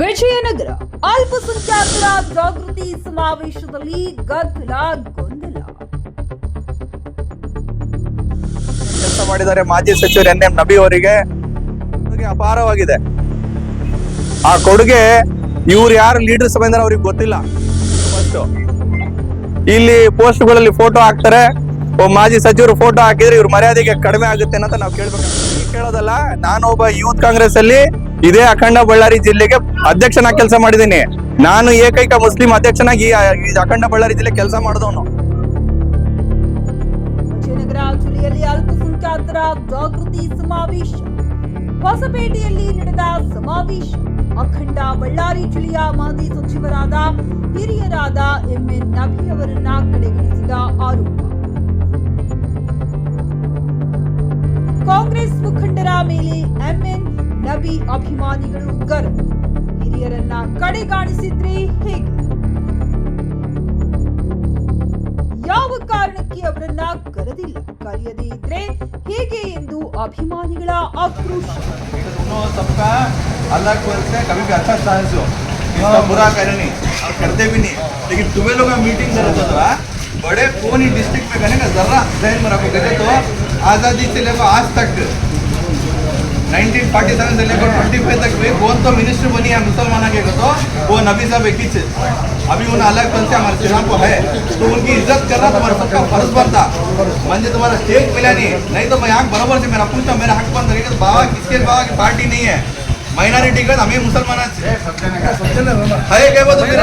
ವಿಜಯನಗರ ಅಲ್ಪಸಂಖ್ಯಾತರ ಜಾಗೃತಿ ಸಮಾವೇಶದಲ್ಲಿ ಗದ್ದಲ, ಗೊಂದಲ. ಕೆಲಸ ಮಾಡಿದ್ದಾರೆ ಮಾಜಿ ಸಚಿವರು ಎನ್ ಎಂ ನಬಿ ಅವರಿಗೆ. ಅಪಾರವಾಗಿದೆ. ಆ ಕೊಡುಗೆ ಇವ್ರು ಯಾರು ಲೀಡರ್ ಬಂದಾರ ಅವ್ರಿಗೆ ಗೊತ್ತಿಲ್ಲ. ಇಲ್ಲಿ ಪೋಸ್ಟ್ಗಳಲ್ಲಿ ಫೋಟೋ ಹಾಕ್ತಾರೆ. ಮಾಜಿ ಸಚಿವರು ಫೋಟೋ ಹಾಕಿದ್ರೆ ಇವ್ರ ಮರ್ಯಾದೆಗೆ ಕಡಿಮೆ ಆಗುತ್ತೆ ಅಂತ ನಾವು ಕೇಳ್ಬೇಕು. ಕೇಳೋದಲ್ಲ ನಾನು ಒಬ್ಬ ಯೂತ್ ಕಾಂಗ್ರೆಸ್ ಅಲ್ಲಿ ಇದೇ ಅಖಂಡ ಬಳ್ಳಾರಿ ಜಿಲ್ಲೆಗೆ ಅಧ್ಯಕ್ಷನಾಗಿ ಕೆಲಸ ಮಾಡಿದ್ದೀನಿ ನಾನು ಏಕೈಕ ಮುಸ್ಲಿಂ ಅಧ್ಯಕ್ಷನಾಗಿ ಅಖಂಡ ಬಳ್ಳಾರಿ ಜಿಲ್ಲೆ ಕೆಲಸ ಮಾಡಿದವನು. ಅಲ್ಪಸಂಖ್ಯಾತರ ಜಾಗೃತಿ ಸಮಾವೇಶ. ಹೊಸಪೇಟೆಯಲ್ಲಿ ನಡೆದ ಸಮಾವೇಶ. ಅಖಂಡ ಬಳ್ಳಾರಿ ಜಿಲ್ಲೆಯ ಮಾಜಿ ಸಚಿವರಾದ ಹಿರಿಯರಾದ ಎಂಎನ್ ನಬಿ ಅವರನ್ನ ಕಡೆಗಣಿಸಿದ ಆರೋಪ. ಕಾಂಗ್ರೆಸ್ ಮುಖಂಡರ ಮೇಲೆ ಎಂಎನ್ ನಬಿ ಅಭಿಮಾನಿಗಳು ಗರ್ವ ಹಿರಿಯರನ್ನ ಕಡೆಗಾಣಿಸಿದ್ರೆ ಹೇಗೆ ಯಾವ ಕಾರಣಕ್ಕೆ ಅವರನ್ನ ಕರೆದಿಲ್ಲ ಕರೆಯದೇ ಇದ್ರೆ ಹೇಗೆ ಎಂದು ಅಭಿಮಾನಿಗಳ ಆಕ್ರೋಶ दोनों सबका अलग वर्ग से कभी भी अच्छा साहस हो इसका बुरा करे नहीं और करते भी नहीं लेकिन तुम्हें लोग मीटिंग कर रहे था बड़े कौन ही डिस्ट्रिक्ट में करने का जरा जहन में रखो कहते तो आज़ादी से लेकर आज तक 1947 से लेकर 25 तक भी कौन तो मिनिस्टर बनी है मुसलमान के तो. वो नबी साहब एक ही थे अभी उन्हें अलग बन से हमारे चुनाव को है. तो उनकी इज़्ज़त करना तुम्हारा सबका फ़र्ज़ बनता. मंजे तुम्हारा स्टेट मिला नहीं नहीं तो मैं यहाँ बराबर से मेरा पूछता मेरा हक बंद करेगा तो बाबा किसके बाबा की पार्टी नहीं है? माइनॉरिटी का हमें मुसलमान है क्या बोलते फिर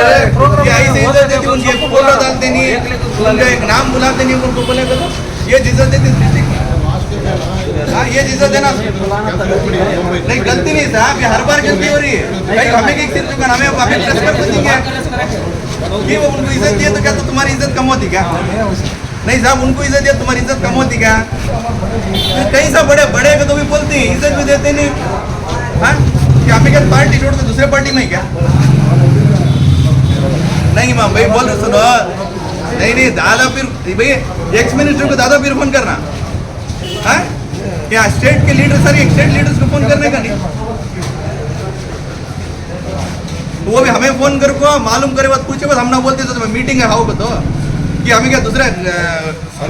ये ऐसे इज़्ज़त देती उनके फ़ोटो डालते नहीं उनका एक नाम बुलाते नहीं उनको बोले तो ये इज़्ज़त देती हाँ ये इज़्ज़त देना। नहीं गलती नहीं साहब ये हर बार गलती हो रही है। भाई हमें एक सिर्फ़ दुकान हमें अभी प्रेस पर देंगे ये वो उनको इज़्ज़त दिए तो क्या तो तुम्हारी इज़्ज़त कम होती क्या? नहीं साहब उनको इज़्ज़त दिया तुम्हारी इज़्ज़त कम होती क्या? फिर कहीं सा बड़े बड़े को तो भी बोलते हैं इज़्ज़त भी देते नहीं। हाँ? क्या हमें क्या पार्टी छोड़ के दूसरे पार्टी में क्या? नहीं मैम भाई बोल रहे सुनो। नहीं नहीं दादा फिर भाई एक्स मिनिस्टर को दादा फिर फ़ोन करना। हाँ? क्या स्टेट के लीडर सर स्टेट लीडर्स को फ़ोन करने का नहीं? तो वो भी हमें फ़ोन कर को मालूम करे, बात पूछे, बस हम ना बोलते तो मीटिंग है हाउ तो कि हमें क्या दूसरा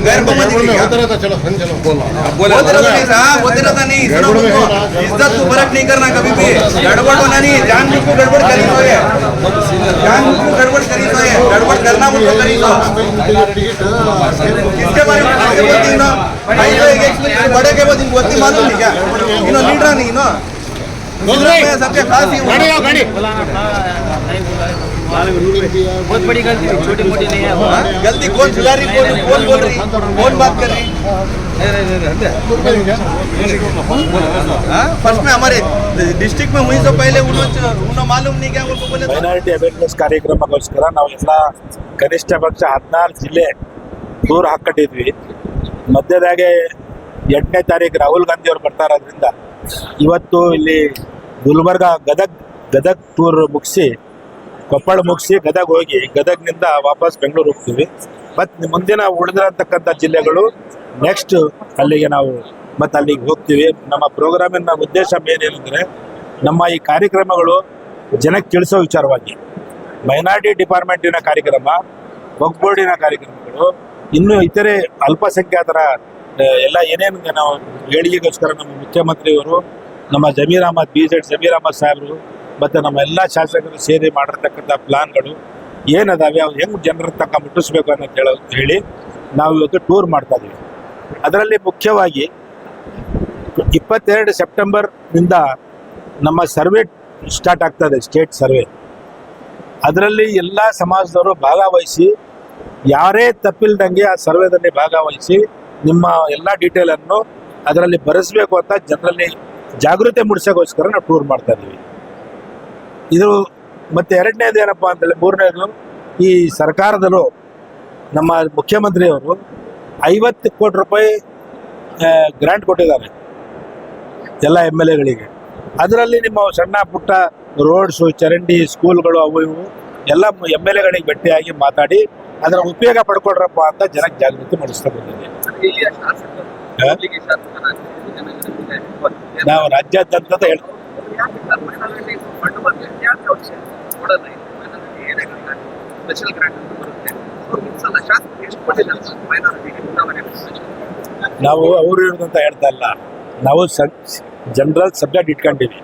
गैर बहुमती की क्या? होता रहता चलो हाँ चलो बोलो। बोलते रहता नहीं साहब बोलते रहता नहीं सुनो मुझको इज़्ज़त को फ़र्क नहीं करना कभी भी। गड़बड़ होना नहीं जान मुझको गड़बड़ करी तो है। जान मुझको गड़बड़ करी तो है। गड़बड़ करना मुझको करी तो। किसके बारे में किसके बोलती ना? भाई तो एक बड़े के बाद इनको इतनी मालूम नहीं क्या? इनो लीडर नहीं नो में सबके खास ही गाड़ी आओ गाड़ी। बहुत बड़ी गलती थी छोटी मोटी नहीं है वो हाँ? गलती कौन सुधार रही कौन कौन बोल रही कौन बात कर रही हाँ? फर्स्ट में हमारे डिस्ट्रिक्ट में हुई तो पहले उन्होंने उन्होंने मालूम नहीं क्या उनको बोले तो ಮೈನಾರಿಟಿ ಅವೇರ್ನೆಸ್ ಕಾರ್ಯಕ್ರಮಗೋಸ್ಕರ ನಾವೆಲ್ಲ ಕನಿಷ್ಠ ಪಕ್ಷ ಹದಿನಾರು ಜಿಲ್ಲೆ ದೂರ ಹಾಕ್ಕೊಂಡಿದ್ವಿ ಮಧ್ಯದಾಗೆ ಎಂಟನೇ ತಾರೀಕು ರಾಹುಲ್ ಗಾಂಧಿ ಅವ್ರು ಬರ್ತಾ ಇರೋದ್ರಿಂದ ಇವತ್ತು ಇಲ್ಲಿ ಗುಲ್ಬರ್ಗ ಗದಗ್ ಗದಗ್ ಟೂರ್ ಮುಗಿಸಿ ಕೊಪ್ಪಳ ಮುಗಿಸಿ ಗದಗ್ ಹೋಗಿ ಗದಗ್ನಿಂದ ವಾಪಸ್ ಬೆಂಗಳೂರು ಹೋಗ್ತೀವಿ. ಮತ್ತು ಮುಂದಿನ ಉಳಿದಿರತಕ್ಕಂಥ ಜಿಲ್ಲೆಗಳು ನೆಕ್ಸ್ಟ್ ಅಲ್ಲಿಗೆ ನಾವು ಮತ್ತು ಅಲ್ಲಿಗೆ ಹೋಗ್ತೀವಿ. ನಮ್ಮ ಪ್ರೋಗ್ರಾಮಿನ ಉದ್ದೇಶ ಏನೇನೆಂದರೆ ನಮ್ಮ ಈ ಕಾರ್ಯಕ್ರಮಗಳು ಜನಕ್ಕೆ ತಿಳಿಸೋ ವಿಚಾರವಾಗಿ ಮೈನಾರಿಟಿ ಡಿಪಾರ್ಟ್ಮೆಂಟಿನ ಕಾರ್ಯಕ್ರಮ ವಕ್ಫ್ ಬೋರ್ಡಿನ ಕಾರ್ಯಕ್ರಮಗಳು, ಇನ್ನು ಇತರೆ ಅಲ್ಪಸಂಖ್ಯಾತರ ಎಲ್ಲ ಏನೇನು ನಾವು ಏಳಿಗೆಗೋಸ್ಕರ ನಮ್ಮ ಮುಖ್ಯಮಂತ್ರಿಯವರು, ನಮ್ಮ ಜಮೀರ್ ಅಹಮದ್ ಬಿ ಜೆಡ್ ಜಮೀರ್ ಅಹಮದ್ ಸಾಹೇಬರು ಮತ್ತು ನಮ್ಮ ಎಲ್ಲ ಶಾಸಕರು ಸೇರಿ ಮಾಡಿರ್ತಕ್ಕಂಥ ಪ್ಲಾನ್ಗಳು ಏನದಾವೆ, ಅವು ಹೆಂಗೆ ಜನರ ತಕ್ಕ ಮುಟ್ಟಿಸ್ಬೇಕು ಅನ್ನೋದು ಹೇಳೋ ಹೇಳಿ ನಾವು ಇವತ್ತು ಟೂರ್ ಮಾಡ್ತಾ ಇದ್ದೀವಿ ಅದರಲ್ಲಿ ಮುಖ್ಯವಾಗಿ ಇಪ್ಪತ್ತೆರಡು ಸೆಪ್ಟೆಂಬರ್ನಿಂದ ನಮ್ಮ ಸರ್ವೆ ಸ್ಟಾರ್ಟ್ ಆಗ್ತದೆ ಸ್ಟೇಟ್ ಸರ್ವೆ. ಅದರಲ್ಲಿ ಎಲ್ಲ ಸಮಾಜದವರು ಭಾಗವಹಿಸಿ, ಯಾರೇ ತಪ್ಪಿಲ್ದಂಗೆ ಆ ಸರ್ವೆದಲ್ಲಿ ಭಾಗವಹಿಸಿ ನಿಮ್ಮ ಎಲ್ಲ ಡೀಟೇಲನ್ನು ಅದರಲ್ಲಿ ಬರೆಸಬೇಕು ಅಂತ ಜನರಲ್ಲಿ ಜಾಗೃತಿ ಮೂಡಿಸೋಕ್ಕೋಸ್ಕರ ನಾವು ಟೂರ್ ಮಾಡ್ತಾ ಇದ್ದೀವಿ ಇದು ಮತ್ತೆ ಎರಡನೇದು ಏನಪ್ಪ ಅಂತೇಳಿ ಮೂರನೇದು ಈ ಸರ್ಕಾರದಲ್ಲೂ ನಮ್ಮ ಮುಖ್ಯಮಂತ್ರಿಯವರು ಐವತ್ತು ಕೋಟಿ ರೂಪಾಯಿ ಗ್ರಾಂಟ್ ಕೊಟ್ಟಿದ್ದಾರೆ ಎಲ್ಲ ಎಂ ಎಲ್ ಎಗಳಿಗೆ. ಅದರಲ್ಲಿ ನಿಮ್ಮ ಸಣ್ಣ ಪುಟ್ಟ ರೋಡ್ಸು ಚರಂಡಿ ಸ್ಕೂಲ್ಗಳು ಅವು ಇವು ಎಲ್ಲ ಎಂ ಎಲ್ ಎಗಳಿಗೆ ಭೇಟಿಯಾಗಿ ಮಾತಾಡಿ ಅದರ ಉಪಯೋಗ ಪಡ್ಕೊಳ್ರಪ್ಪ ಅಂತ ಜನಕ್ಕೆ ಜಾಗೃತಿ ಮಾಡಿಸ್ತಾ ಬಂದಿದೆ. ನಾವು ರಾಜ್ಯಾದ್ಯಂತ ಹೇಳ್ತೀವಿ. ಕೊಡಲ್ಲ ಏನಾಗುತ್ತೆ ಸ್ಪೆಷಲ್ ಗ್ರಾಂಟ್ ಉದಾಹರಣೆ ನಾವು ಅವ್ರು ಅಂತ ಹೇಳ್ತಾ ಇಲ್ಲ. ನಾವು ಜನರಲ್ ಸಬ್ಜೆಕ್ಟ್ ಇಟ್ಕೊಂಡಿವಿ.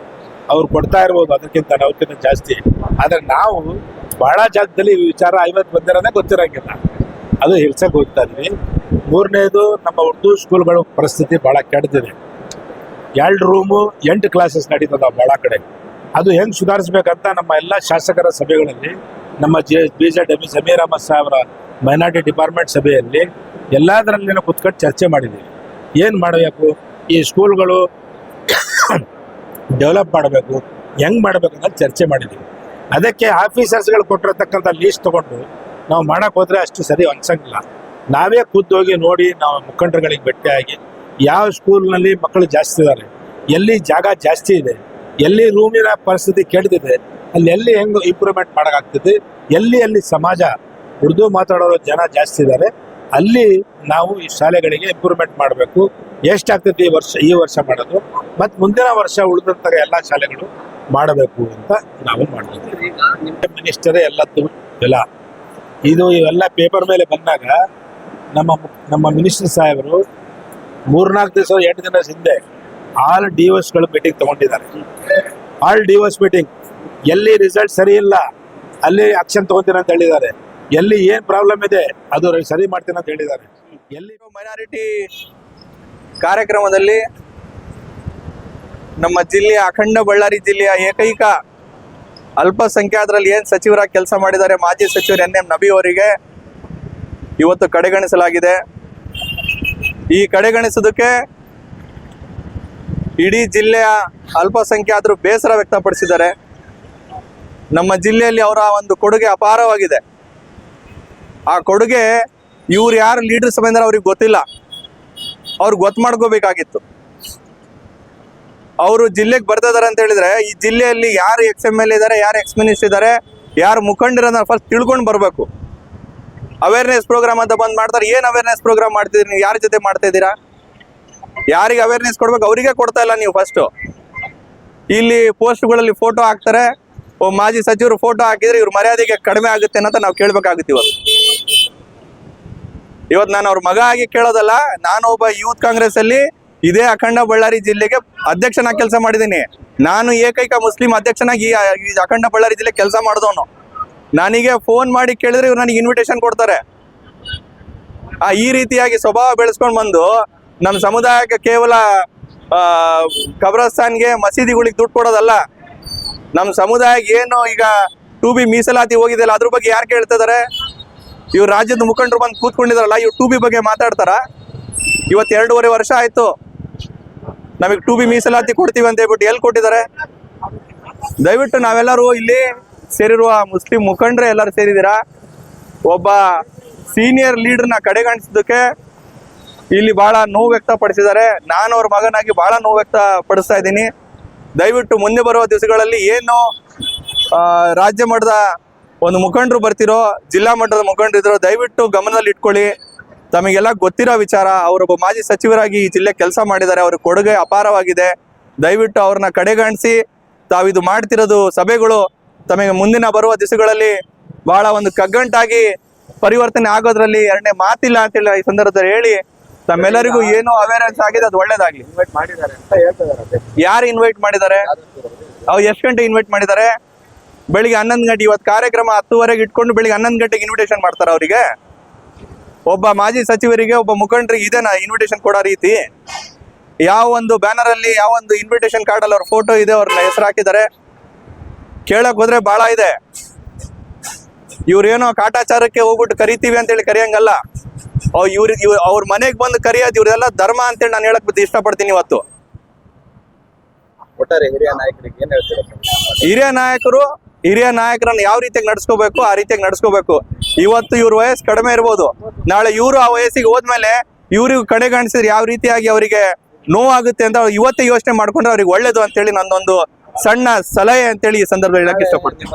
ಅವ್ರು ಕೊಡ್ತಾ ಇರ್ಬೋದು, ಅದಕ್ಕಿಂತ ನಾವುಕ್ಕಿಂತ ಜಾಸ್ತಿ. ಆದರೆ ನಾವು ಭಾಳ ಜಾಗದಲ್ಲಿ ವಿಚಾರ ಐವತ್ತು ಬಂದಿರೋದೇ ಗೊತ್ತಿರೋಂಗಿಲ್ಲ. ಅದು ಹಿಡ್ಸಕ್ಕೆ ಹೋಗ್ತಾ ಇದ್ವಿ. ಮೂರನೇದು ನಮ್ಮ ಉರ್ದು ಸ್ಕೂಲ್ಗಳ ಪರಿಸ್ಥಿತಿ ಭಾಳ ಕೆಡ್ದಿದೆ. ಎರಡು ರೂಮು ಎಂಟು ಕ್ಲಾಸಸ್ ನಡೀತದ ಭಾಳ ಕಡೆ. ಅದು ಹೆಂಗೆ ಸುಧಾರಿಸ್ಬೇಕಂತ ನಮ್ಮ ಎಲ್ಲ ಶಾಸಕರ ಸಭೆಗಳಲ್ಲಿ, ನಮ್ಮ J, B J W Sameer Ahmed ಸಾಹೇಬ್ರ ಮೈನಾರಿಟಿ ಡಿಪಾರ್ಟ್ಮೆಂಟ್ ಸಭೆಯಲ್ಲಿ ಎಲ್ಲದರಲ್ಲಿನ ಕುತ್ಕೊಂಡು ಚರ್ಚೆ ಮಾಡಿದ್ದೀವಿ. ಏನು ಮಾಡಬೇಕು? ಈ ಸ್ಕೂಲ್ಗಳು ಡೆವಲಪ್ ಮಾಡಬೇಕು, ಹೆಂಗೆ ಮಾಡಬೇಕು ಅನ್ನೋದು ಚರ್ಚೆ ಮಾಡಿದ್ದೀವಿ. ಅದಕ್ಕೆ ಆಫೀಸರ್ಸ್ಗಳು ಕೊಟ್ಟಿರತಕ್ಕಂಥ ಲೀಸ್ಟ್ ತೊಗೊಂಡು ನಾವು ಮಾಡಕ್ಕೆ ಹೋದರೆ ಅಷ್ಟು ಸರಿ ಅನ್ಸಂಗಿಲ್ಲ. ನಾವೇ ಖುದ್ದೋಗಿ ನೋಡಿ ನಾವು ಮುಖಂಡರುಗಳಿಗೆ ಭೇಟಿಯಾಗಿ ಯಾವ ಸ್ಕೂಲ್ನಲ್ಲಿ ಮಕ್ಕಳು ಜಾಸ್ತಿ ಇದ್ದಾರೆ, ಎಲ್ಲಿ ಜಾಗ ಜಾಸ್ತಿ ಇದೆ ಎಲ್ಲಿ ರೂಮಿನ ಪರಿಸ್ಥಿತಿ ಕೆಡ್ದಿದೆ ಅಲ್ಲಿ ಎಲ್ಲಿ ಹೆಂಗೆ ಇಂಪ್ರೂವ್ಮೆಂಟ್ ಮಾಡೋಕ್ಕಾಗ್ತದೆ, ಎಲ್ಲಿ ಅಲ್ಲಿ ಸಮಾಜ ಉರ್ದು ಮಾತಾಡೋರು ಜನ ಜಾಸ್ತಿ ಇದ್ದಾರೆ, ಅಲ್ಲಿ ನಾವು ಈ ಶಾಲೆಗಳಿಗೆ ಇಂಪ್ರೂವ್ಮೆಂಟ್ ಮಾಡಬೇಕು. ಎಷ್ಟಾಗ್ತದೆ ಈ ವರ್ಷ ಈ ವರ್ಷ ಮಾಡೋದು ಮತ್ತು ಮುಂದಿನ ವರ್ಷ ಉಳಿದಂಥ ಎಲ್ಲ ಶಾಲೆಗಳು ಮಾಡಬೇಕು ಅಂತ ನಾವು ನಿಮ್ಮ ಮಿನಿಸ್ಟರೇ ಎಲ್ಲ ಎಲ್ಲ. ಇದು ಇವೆಲ್ಲ ಪೇಪರ್ ಮೇಲೆ ಬಂದಾಗ ನಮ್ಮ ನಮ್ಮ ಮಿನಿಸ್ಟರ್ ಸಾಹೇಬರು ಮೂರ್ನಾಲ್ಕು ದಿವಸ, ಎಂಟು ದಿನ ಹಿಂದೆ ಆಲ್ ಡಿ ಗಳು ಮೀಟಿಂಗ್ ತಗೊಂಡಿದ್ದಾರೆ. ಆಲ್ ಡಿ ಮೀಟಿಂಗ್ ಎಲ್ಲಿ ರಿಸಲ್ಟ್ ಸರಿ ಇಲ್ಲ, ಅಲ್ಲಿ ಆಕ್ಷನ್ ತಗೊಂತೀನಿ ಅಂತ ಹೇಳಿದ್ದಾರೆ. ಎಲ್ಲಿ ಏನ್ ಪ್ರಾಬ್ಲಮ್ ಇದೆ, ಅದು ಸರಿ ಮಾಡ್ತೀನಿ ಅಂತ ಹೇಳಿದ್ದಾರೆ. ಎಲ್ಲಿ ಮೈನಾರಿಟಿ ಕಾರ್ಯಕ್ರಮದಲ್ಲಿ ನಮ್ಮ ಜಿಲ್ಲೆಯ ಅಖಂಡ ಬಳ್ಳಾರಿ ಜಿಲ್ಲೆಯ ಏಕೈಕ ಅಲ್ಪಸಂಖ್ಯಾತರಲ್ಲಿ ಏನು ಸಚಿವರಾಗಿ ಕೆಲಸ ಮಾಡಿದ್ದಾರೆ ಮಾಜಿ ಸಚಿವರು ಎನ್ ಎಂ ನಬಿ ಅವರಿಗೆ ಇವತ್ತು ಕಡೆಗಣಿಸಲಾಗಿದೆ. ಈ ಕಡೆಗಣಿಸೋದಕ್ಕೆ ಇಡೀ ಜಿಲ್ಲೆಯ ಅಲ್ಪಸಂಖ್ಯಾತರು ಬೇಸರ ವ್ಯಕ್ತಪಡಿಸಿದ್ದಾರೆ. ನಮ್ಮ ಜಿಲ್ಲೆಯಲ್ಲಿ ಅವರ ಒಂದು ಕೊಡುಗೆ ಅಪಾರವಾಗಿದೆ. ಆ ಕೊಡುಗೆ ಇವ್ರು ಯಾರು ಲೀಡರ್ ಬಂದಾರೆ ಅವ್ರಿಗೆ ಗೊತ್ತಿಲ್ಲ. ಅವ್ರಿಗೆ ಗೊತ್ತು ಮಾಡ್ಕೋಬೇಕಾಗಿತ್ತು. ಅವರು ಜಿಲ್ಲೆಗೆ ಬರ್ತಿದ್ದಾರೆ ಅಂತ ಹೇಳಿದ್ರೆ ಈ ಜಿಲ್ಲೆಯಲ್ಲಿ ಯಾರು ಎಕ್ಸ್ ಎಂ ಎಲ್ ಇದ್ದಾರೆ ಯಾರು ಎಕ್ಸ್ ಮಿನಿಸ್ಟರ್ ಇದ್ದಾರೆ ಯಾರು ಮುಖಂಡಿರೋದನ್ನ ಫಸ್ಟ್ ತಿಳ್ಕೊಂಡು ಬರಬೇಕು. ಅವೇರ್ನೆಸ್ ಪ್ರೋಗ್ರಾಮ್ ಅಂತ ಬಂದು ಮಾಡ್ತಾರೆ. ಏನು ಅವೇರ್ನೆಸ್ ಪ್ರೋಗ್ರಾಮ್ ಮಾಡ್ತಿದ್ರಿ? ನೀವು ಯಾರ ಜೊತೆ ಮಾಡ್ತಾ ಇದ್ದೀರಾ? ಯಾರಿಗೆ ಅವೇರ್ನೆಸ್ ಕೊಡ್ಬೇಕು? ಅವರಿಗೆ ಕೊಡ್ತಾ ಇಲ್ಲ ನೀವು ಫಸ್ಟು ಇಲ್ಲಿ ಪೋಸ್ಟ್ಗಳಲ್ಲಿ ಫೋಟೋ ಹಾಕ್ತಾರೆ. ಓ, ಮಾಜಿ ಸಚಿವರು ಫೋಟೋ ಹಾಕಿದ್ರೆ ಇವ್ರ ಮರ್ಯಾದೆಗೆ ಕಡಿಮೆ ಆಗುತ್ತೆ ಅಂತ ನಾವು ಕೇಳ್ಬೇಕಾಗುತ್ತೆ ಇವತ್ತು ಇವತ್ತು ನಾನು ಅವ್ರ ಮಗ ಆಗಿ ಕೇಳೋದಲ್ಲ, ನಾನು ಒಬ್ಬ ಯೂತ್ ಕಾಂಗ್ರೆಸ್ ಅಲ್ಲಿ ಇದೇ ಅಖಂಡ ಬಳ್ಳಾರಿ ಜಿಲ್ಲೆಗೆ ಅಧ್ಯಕ್ಷನಾಗಿ ಕೆಲಸ ಮಾಡಿದ್ದೀನಿ. ನಾನು ಏಕೈಕ ಮುಸ್ಲಿಂ ಅಧ್ಯಕ್ಷನಾಗಿ ಈ ಅಖಂಡ ಬಳ್ಳಾರಿ ಜಿಲ್ಲೆ ಕೆಲಸ ಮಾಡಿದವನು. ನನಗೆ ಫೋನ್ ಮಾಡಿ ಕೇಳಿದ್ರೆ ಇವ್ರು ನನಗೆ ಇನ್ವಿಟೇಷನ್ ಕೊಡ್ತಾರೆ. ಆ, ಈ ರೀತಿಯಾಗಿ ಸ್ವಭಾವ ಬೆಳೆಸ್ಕೊಂಡು ಬಂದು ನಮ್ಮ ಸಮುದಾಯಕ್ಕೆ ಕೇವಲ ಕಬ್ರಸ್ತಾನ್ಗೆ ಮಸೀದಿಗಳಿಗೆ ದುಡ್ಡು ಕೊಡೋದಲ್ಲ. ನಮ್ಮ ಸಮುದಾಯಕ್ಕೆ ಏನು ಈಗ ಟು ಬಿ ಮೀಸಲಾತಿ ಹೋಗಿದೆಯಲ್ಲ, ಅದ್ರ ಬಗ್ಗೆ ಯಾರು ಕೇಳ್ತಿದ್ದಾರೆ? ಇವ್ರು ರಾಜ್ಯದ ಮುಖಂಡರು ಬಂದು ಕೂತ್ಕೊಂಡಿದಾರಲ್ಲ ಇವ್ರು ಟು ಬಿ ಬಗ್ಗೆ ಮಾತಾಡ್ತಾರ? ಇವತ್ತು ಎರಡೂವರೆ ವರ್ಷ ಆಯ್ತು. ನಮಗೆ ಟು ಬಿ ಮೀಸಲಾತಿ ಕೊಡ್ತೀವಿ ಅಂತ ಹೇಳ್ಬಿಟ್ಟು ಎಲ್ಲಿ ಕೊಟ್ಟಿದ್ದಾರೆ? ದಯವಿಟ್ಟು ನಾವೆಲ್ಲರೂ ಇಲ್ಲಿ ಸೇರಿರುವ ಮುಸ್ಲಿಂ ಮುಖಂಡರೇ ಎಲ್ಲರೂ ಸೇರಿದ್ದೀರಾ? ಒಬ್ಬ ಸೀನಿಯರ್ ಲೀಡರ್ನ ಕಡೆಗಣಿಸಿದ್ದಕ್ಕೆ ಇಲ್ಲಿ ಬಹಳ ನೋವು ವ್ಯಕ್ತಪಡಿಸಿದ್ದಾರೆ. ನಾನು ಅವ್ರ ಮಗನಾಗಿ ಬಹಳ ನೋವು ವ್ಯಕ್ತಪಡಿಸ್ತಾ ಇದ್ದೀನಿ. ದಯವಿಟ್ಟು ಮುಂದೆ ಬರುವ ದಿವಸಗಳಲ್ಲಿ ಏನು ರಾಜ್ಯ ಮಟ್ಟದ ಒಂದು ಮುಖಂಡರು ಬರ್ತಿರೋ, ಜಿಲ್ಲಾ ಮಟ್ಟದ ಮುಖಂಡರು ಇದ್ರು, ದಯವಿಟ್ಟು ಗಮನದಲ್ಲಿ ಇಟ್ಕೊಳ್ಳಿ. ತಮಗೆಲ್ಲ ಗೊತ್ತಿರೋ ವಿಚಾರ ಅವರೊಬ್ಬ ಮಾಜಿ ಸಚಿವರಾಗಿ ಈ ಜಿಲ್ಲೆ ಕೆಲಸ ಮಾಡಿದ್ದಾರೆ ಅವ್ರ ಕೊಡುಗೆ ಅಪಾರವಾಗಿದೆ. ದಯವಿಟ್ಟು ಅವ್ರನ್ನ ಕಡೆಗಾಣಿಸಿ, ತಾವಿದು ಮಾಡ್ತಿರೋದು ಸಭೆಗಳು ತಮಗೆ ಮುಂದಿನ ಬರುವ ದಿವಸಗಳಲ್ಲಿ ಬಹಳ ಒಂದು ಕಗ್ಗಂಟಾಗಿ ಪರಿವರ್ತನೆ ಆಗೋದ್ರಲ್ಲಿ ಎರಡನೇ ಮಾತಿಲ್ಲ ಅಂತೇಳಿ ಈ ಸಂದರ್ಭದಲ್ಲಿ ಹೇಳಿ ತಮ್ಮೆಲ್ಲರಿಗೂ ಏನು ಅವೇರ್ನೆಸ್ ಆಗಿದೆ ಅದು ಒಳ್ಳೇದಾಗ್ಲಿ. ಯಾರು ಇನ್ವೈಟ್ ಮಾಡಿದ್ದಾರೆ? ಅವ್ರು ಎಷ್ಟು ಗಂಟೆ ಇನ್ವೈಟ್ ಮಾಡಿದ್ದಾರೆ? ಬೆಳಿಗ್ಗೆ ಹನ್ನೊಂದು ಗಂಟೆ ಇವತ್ತು ಕಾರ್ಯಕ್ರಮ ಹತ್ತುವರೆಗೆ ಇಟ್ಕೊಂಡು ಬೆಳಿಗ್ಗೆ ಹನ್ನೊಂದು ಗಂಟೆಗೆ ಇನ್ವಿಟೇಷನ್ ಮಾಡ್ತಾರೆ ಅವರಿಗೆ. ಒಬ್ಬ ಮಾಜಿ ಸಚಿವರಿಗೆ ಒಬ್ಬ ಮುಖಂಡರಿಗೆ ಇದೇನಾ ಇನ್ವಿಟೇಷನ್ ಕೊಡೋ ರೀತಿ? ಯಾವ ಒಂದು ಬ್ಯಾನರ್ ಅಲ್ಲಿ ಯಾವ ಒಂದು ಇನ್ವಿಟೇಷನ್ ಕಾರ್ಡ್ ಅಲ್ಲಿ ಅವ್ರ ಫೋಟೋ ಇದೆ ಅವ್ರನ್ನ ಹೆಸರು ಹಾಕಿದ್ದಾರೆ? ಕೇಳಕ್ ಹೋದ್ರೆ ಬಹಳ ಇದೆ. ಇವ್ರೇನೋ ಕಾಟಾಚಾರಕ್ಕೆ ಹೋಗ್ಬಿಟ್ಟು ಕರಿತೀವಿ ಅಂತೇಳಿ ಕರಿಯಂಗಲ್ಲ. ಇವ್ರ ಇವ್ರ ಅವ್ರ ಮನೆಗೆ ಬಂದು ಕರಿಯೋದು ಇವ್ರೆಲ್ಲ ಧರ್ಮ ಅಂತೇಳಿ ನಾನು ಹೇಳಕ್ ಇಷ್ಟ ಇಷ್ಟಪಡ್ತೀನಿ ಇವತ್ತು. ಒಟ್ಟಾರೆ ಹಿರಿಯ ನಾಯಕರಿಗೆ ಏನ್ ಹೇಳ್ತೀರಾ ಹಿರಿಯ ನಾಯಕರು ಹಿರಿಯ ನಾಯಕರನ್ನ ಯಾವ ರೀತಿಯಾಗಿ ನಡ್ಸ್ಕೋಬೇಕು ಆ ರೀತಿಯಾಗಿ ನಡ್ಸ್ಕೋಬೇಕು. ಇವತ್ತು ಇವ್ರ ವಯಸ್ಸು ಕಡಿಮೆ ಇರ್ಬೋದು. ನಾಳೆ ಇವರು ಆ ವಯಸ್ಸಿಗೆ ಹೋದ್ಮೇಲೆ ಇವ್ರಿಗೂ ಕಡೆಗಣಿಸಿದ್ರೆ ಯಾವ ರೀತಿಯಾಗಿ ಅವರಿಗೆ ನೋವಾಗುತ್ತೆ ಅಂತ ಇವತ್ತೇ ಯೋಚನೆ ಮಾಡ್ಕೊಂಡ್ರೆ ಅವ್ರಿಗೆ ಒಳ್ಳೇದು ಅಂತೇಳಿ ನಂದೊಂದು ಸಣ್ಣ ಸಲಹೆ ಅಂತೇಳಿ ಈ ಸಂದರ್ಭದಲ್ಲಿ ಹೇಳಕ್ ಇಷ್ಟಪಡ್ತೀನಿ.